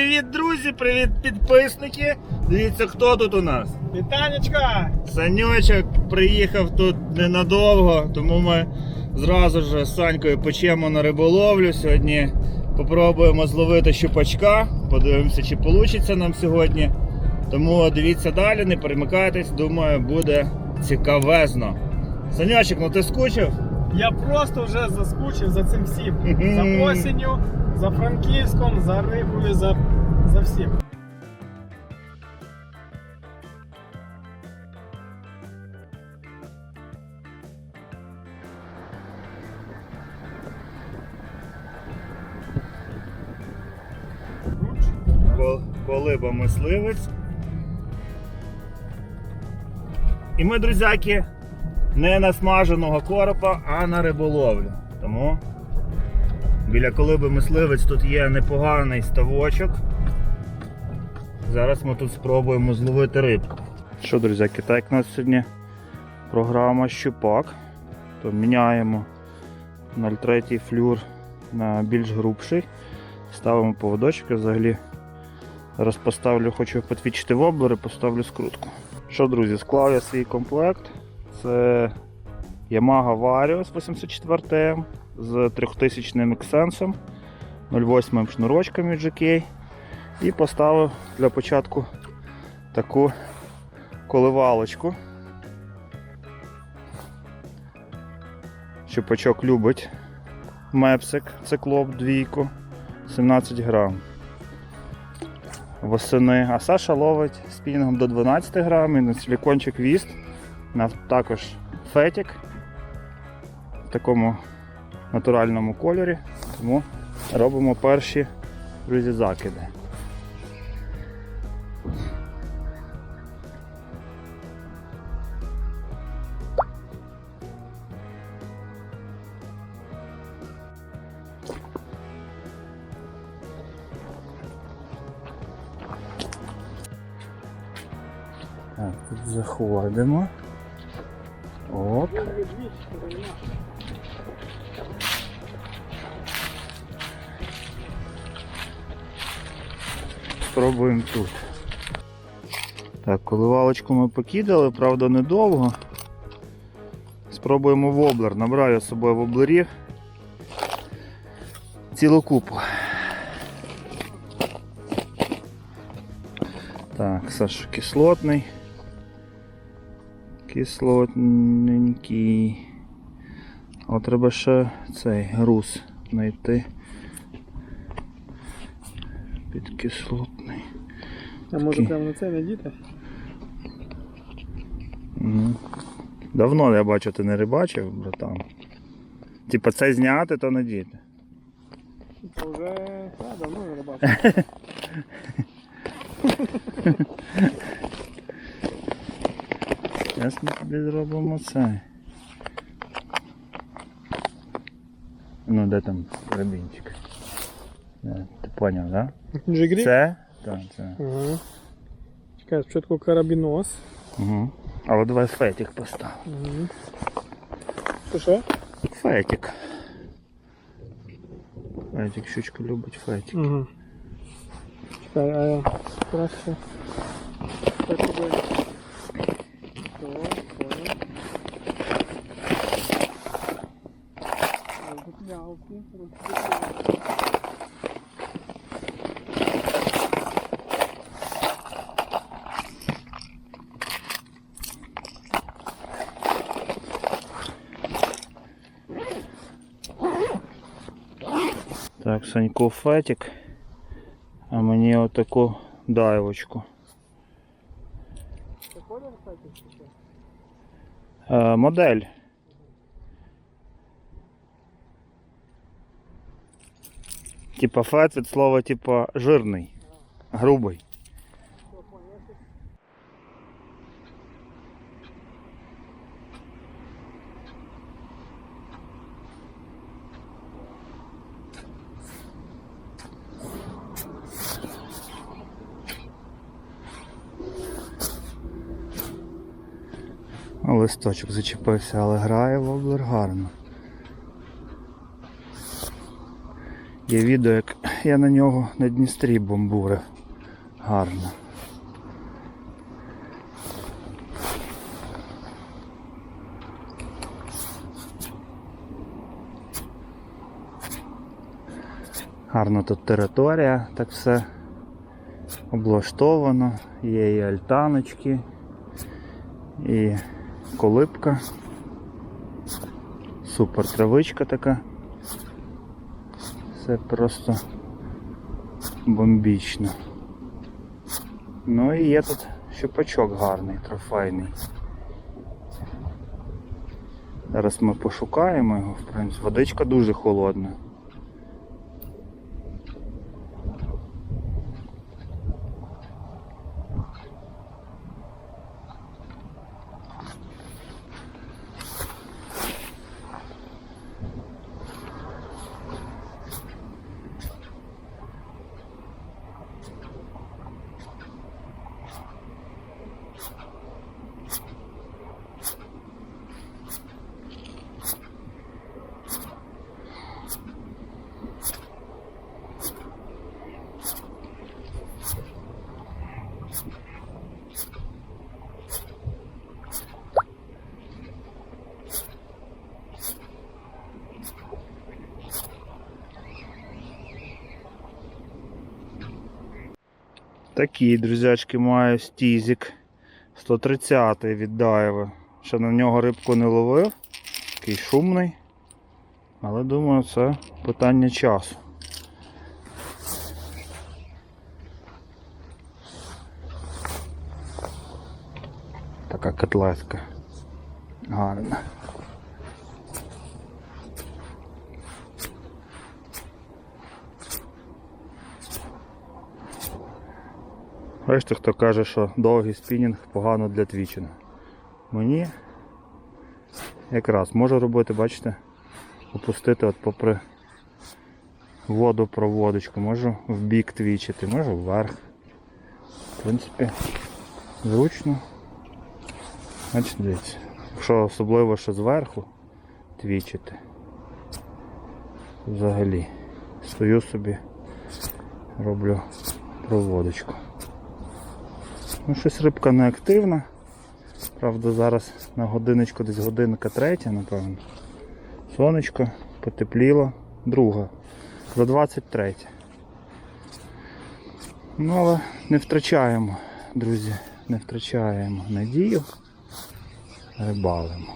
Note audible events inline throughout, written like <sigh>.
привіт, друзі, привіт, підписники. Дивіться, хто тут у нас. Вітанечка! Саньочок приїхав тут ненадовго, тому ми зразу ж з Санькою печемо на риболовлю. Сьогодні попробуємо зловити щупачка. Подивимося, чи вийде нам сьогодні. Тому дивіться далі, не перемикайтесь, думаю, буде цікавезно. Саньочок, ну ти скучив? Я просто вже заскучив за цим всім. За осінню, за Франківськом, за рибою, за, за всім. Колиба мисливець. І ми, друзяки, не на смаженого коропа, а на риболовлю. Тому біля колиби мисливець тут є непоганий ставочок. Зараз ми тут спробуємо зловити рибку. Що, друзяки, так як у нас сьогодні програма щупак, то міняємо 0,3 флюр на більш грубший. Ставимо поводочки взагалі. Зараз поставлю, хочу підвічити воблери, поставлю скрутку. Що, друзі, склав я свій комплект. Це Yamaha Varios 84M з 3000 ексенсом, 0,8 шнурочками GK. І поставив для початку таку коливалочку. Щупачок любить мепсик, циклоп двійку, 17 грам восени. А Саша ловить спінінгом до 12 грамів на силікончик віст. Також фетік в такому натуральному кольорі. Тому робимо перші друзі, закиди. Так, тут заходимо. Оп. Спробуємо тут. Так, коливалочку ми покидали, правда недовго. Спробуємо воблер. Набрав я з собою воблерів. Цілу купу. Так, Саша кислотний. Кислотненький. От треба ще цей груз знайти. Підкислотний. А може прямо на це надіти? Мгм. Давно я бачу, ти не рибачив, братан. Типа це зняти, то надіти. Це вже та, давно не рибачив. <laughs> Зараз ми тобі зробимо це. Ну, де там рибінчик? Е, Ти поняв, так? Да? Джигрі? Це? Так, це. Ага. Чекай, спочатку карабінос. Угу. Але давай фетик постав. Угу. Що що? Фетик. Фетик, щучка любить фетик. Угу. Чекай, а я краще. Розгублявки. Так, Санько фетик. А мені отаку дайвочку. Це колір, модель. Типа фет від слова типа жирний, грубий. Листочок зачепився, але грає воблер гарно. Є відео, як я на нього на Дністрі бомбурив. Гарно. Гарна тут територія, так все облаштовано. Є і альтаночки, і колибка. Супер травичка така. Все просто бомбічно. Ну і є тут щупачок гарний, трофейний. Зараз ми пошукаємо його, в принципі. Водичка дуже холодна. Такі, друзячки, маю стізик 130 від Даєва. Ще на нього рибку не ловив. Такий шумний. Але думаю, це питання часу. Така котлетка. Гарна. Бачите, хто каже, що довгий спінінг погано для твічення. Мені якраз можу робити, бачите, опустити от попри воду проводочку, можу в бік твічити, можу вверх. В принципі, зручно. Бачите, дивіться. Якщо особливо що зверху твічити. Взагалі. Стою собі, роблю проводочку. Ну, щось рибка не активна. Правда, зараз на годиночку десь годинка третя, напевно. Сонечко потепліло. Друга. За 23. Ну, але не втрачаємо, друзі, не втрачаємо надію. Рибалимо.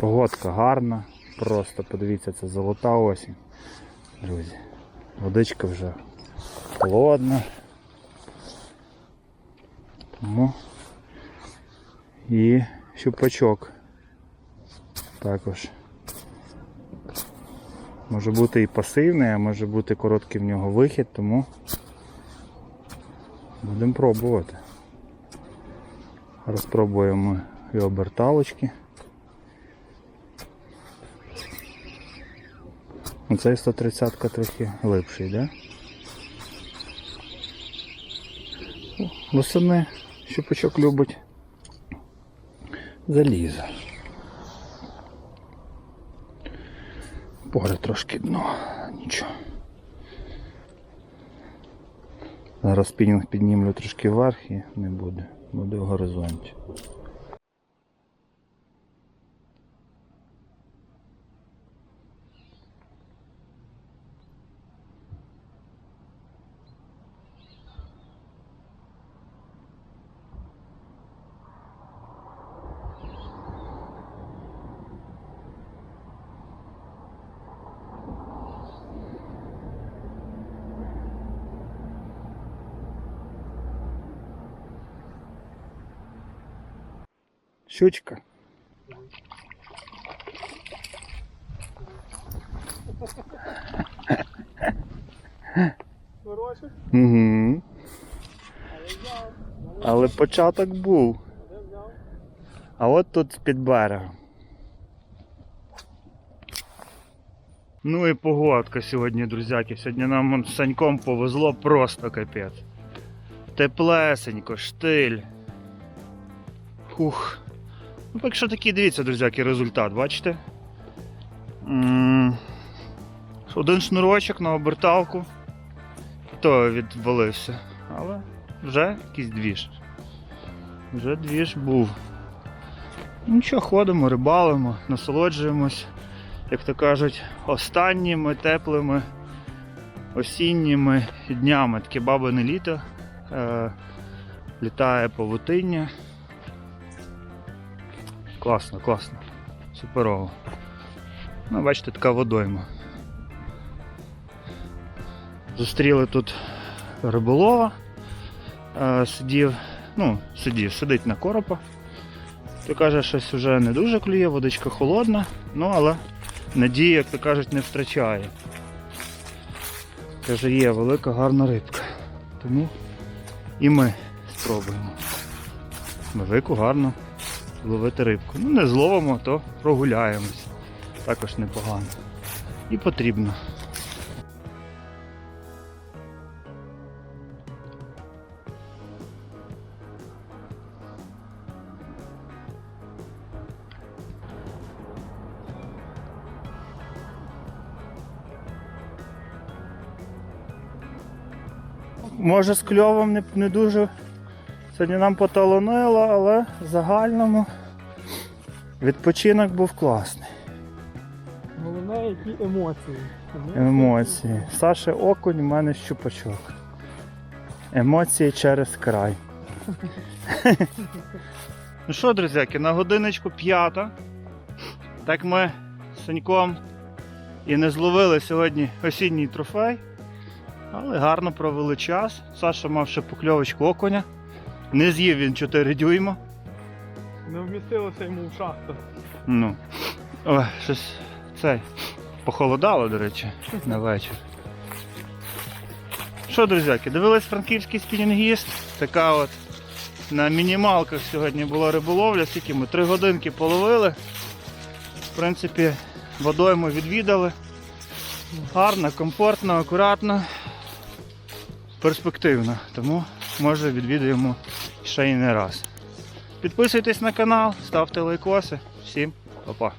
Погодка гарна. Просто подивіться, це золота осінь. Друзі. Водичка вже холодна. Тому і щупачок також. Може бути і пасивний, а може бути короткий в нього вихід, тому будемо пробувати. Розпробуємо і оберталочки. Оцей 130 трохи глибший? Да? Восени щупачок любить залізо. Поре трошки дно, нічого. Зараз спінінг піднімлю трошки вверх і не буде. Буде в горизонті. Щучка. Хороший, Угу. але початок був. А от тут під берегом. Ну і погодка сьогодні, друзяки. Сьогодні нам з Саньком повезло просто капець. Теплесенько, штиль. Фух. Ну, так що такий, дивіться, друзяки, результат, бачите? Один шнурочок на оберталку. то відвалився. Але вже якийсь двіж. Вже двіж був. Нічого, ходимо, рибалимо, насолоджуємось, як то кажуть, останніми теплими осінніми днями. Таке бабине літо. Е, літає павутиння. Класно, класно. Суперово. Ну, бачите, така водойма. Зустріли тут риболова. Е, сидів, ну, сидів, сидить на коропа. То каже, щось вже не дуже клює, водичка холодна, ну але надії, як то кажуть, не втрачає. Каже, є велика гарна рибка. Тому і ми спробуємо. Велику гарну зловити рибку. Ну, не зловимо, то прогуляємось. Також непогано. І потрібно. Може з кльовом не, не дуже сьогодні нам поталонило, але в загальному відпочинок був класний. Головне, які емоції. Емоції. Саша окунь, в мене щупачок. Емоції через край. <laughs> ну що, друзяки, на годиночку п'ята. Так ми з Саньком і не зловили сьогодні осінній трофей. Але гарно провели час. Саша мав ще покльовочку окуня. Не з'їв він 4 дюйма. Не вмістилося йому в шахту. Ну. Ой, щось цей. Похолодало, до речі, на вечір. Що, друзяки, дивились франківський спінінгіст. Така от на мінімалках сьогодні була риболовля, скільки ми три годинки половили. В принципі, водою ми відвідали. Гарно, комфортно, акуратно, перспективно. Тому може відвідуємо ще й не раз. Підписуйтесь на канал, ставте лайкоси. Всім па-па.